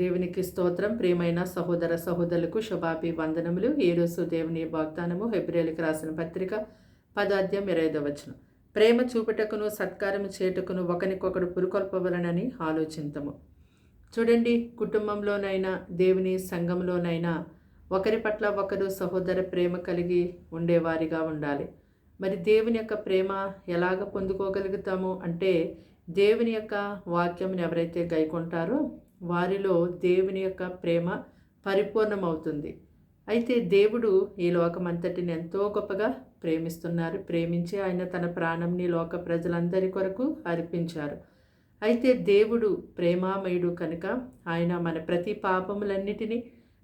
దేవునికి స్తోత్రం. ప్రేమైన సహోదర సహోదరులకు శుభాపి వందనములు. ఈరోజు దేవుని వాగ్దానము హెబ్రిలకు రాసిన పత్రిక పదార్థం ఇరవై వచనం. ప్రేమ చూపుటకును సత్కారం చేయుటకును ఒకరికొకడు పురుకొల్పవలనని ఆలోచింతము. చూడండి కుటుంబంలోనైనా దేవుని సంఘంలోనైనా ఒకరి పట్ల ఒకరు సహోదర ప్రేమ కలిగి ఉండేవారిగా ఉండాలి. మరి దేవుని యొక్క ప్రేమ ఎలాగ పొందుకోగలుగుతాము అంటే దేవుని యొక్క వాక్యంని ఎవరైతే గైకొంటారో వారిలో దేవుని యొక్క ప్రేమ పరిపూర్ణమవుతుంది. అయితే దేవుడు ఈ లోకమంతటిని ఎంతో గొప్పగా ప్రేమిస్తున్నారు. ప్రేమించి ఆయన తన ప్రాణంని లోక ప్రజలందరి కొరకు అర్పించారు. అయితే దేవుడు ప్రేమామయుడు కనుక ఆయన మన ప్రతి పాపములన్నిటినీ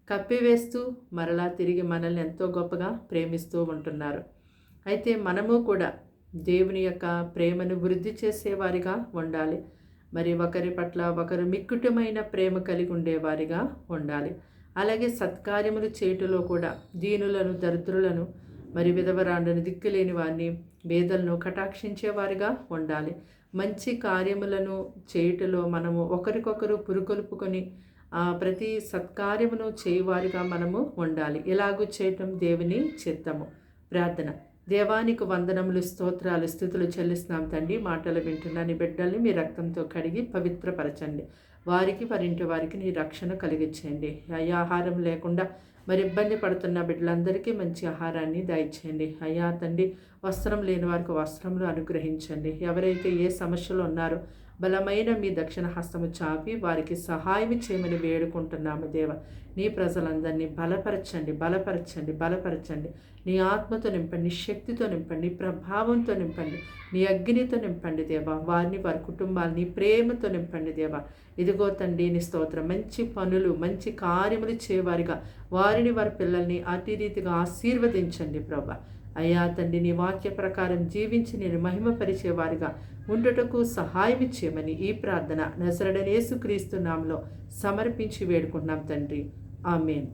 కప్పివేస్తూ మరలా తిరిగి మనల్ని ఎంతో గొప్పగా ప్రేమిస్తూ ఉంటున్నారు. అయితే మనము కూడా దేవుని యొక్క ప్రేమను వృద్ధి చేసేవారిగా ఉండాలి. మరి ఒకరి పట్ల ఒకరు మిక్కుటమైన ప్రేమ కలిగి ఉండేవారిగా ఉండాలి. అలాగే సత్కార్యములు చేటులో కూడా దీనులను దరిద్రులను మరి విధవరాండను దిక్కులేని వారిని వేదలను కటాక్షించేవారిగా ఉండాలి. మంచి కార్యములను చేయుటలో మనము ఒకరికొకరు పురుకొల్పుకొని ప్రతి సత్కార్యమును చేయువారిగా మనము ఉండాలి. ఇలాగూ చేయటం దేవుని చిత్తము. ప్రార్థన. దేవానికి వందనములు స్తోత్రాలు స్థుతులు చెల్లిస్తున్నాం తండ్రి. మాటలు వింటున్న నీ బిడ్డల్ని మీ రక్తంతో కడిగి పవిత్రపరచండి. వారికి వారింటి వారికి నీ రక్షణ కలిగించండి అయ్యాహారం లేకుండా మరి ఇబ్బంది పడుతున్న బిడ్డలందరికీ మంచి ఆహారాన్ని దయచేయండి అయ్యా తండ్రి వస్త్రం లేని వారికి వస్త్రములు అనుగ్రహించండి. ఎవరైతే ఏ సమస్యలు ఉన్నారో బలమైన మీ దక్షిణ హస్తము చాపి వారికి సహాయం చేయమని వేడుకుంటున్నాము దేవ. నీ ప్రజలందరినీ బలపరచండి బలపరచండి బలపరచండి. నీ ఆత్మతో నింపండి శక్తితో నింపండి ప్రభావంతో నింపండి. నీ అగ్నితో నింపండి దేవా. వారిని వారి కుటుంబాలని ప్రేమతో నింపండి దేవా. ఇదిగో తండ్రి నీ స్తోత్రం. మంచి పనులు మంచి కార్యములు చేయవారిగా వారిని వారి పిల్లల్ని అతి రీతిగా ఆశీర్వదించండి ప్రభా. అయ్యా తండ్రి నీ వాక్య ప్రకారం జీవించి నేను మహిమపరిచేవారిగా ఉండటకు సహాయం ఇచ్చేయమని ఈ ప్రార్థన నసరడనేసు క్రీస్తు నామలో సమర్పించి వేడుకున్నాం తండ్రి. ఆమెన్.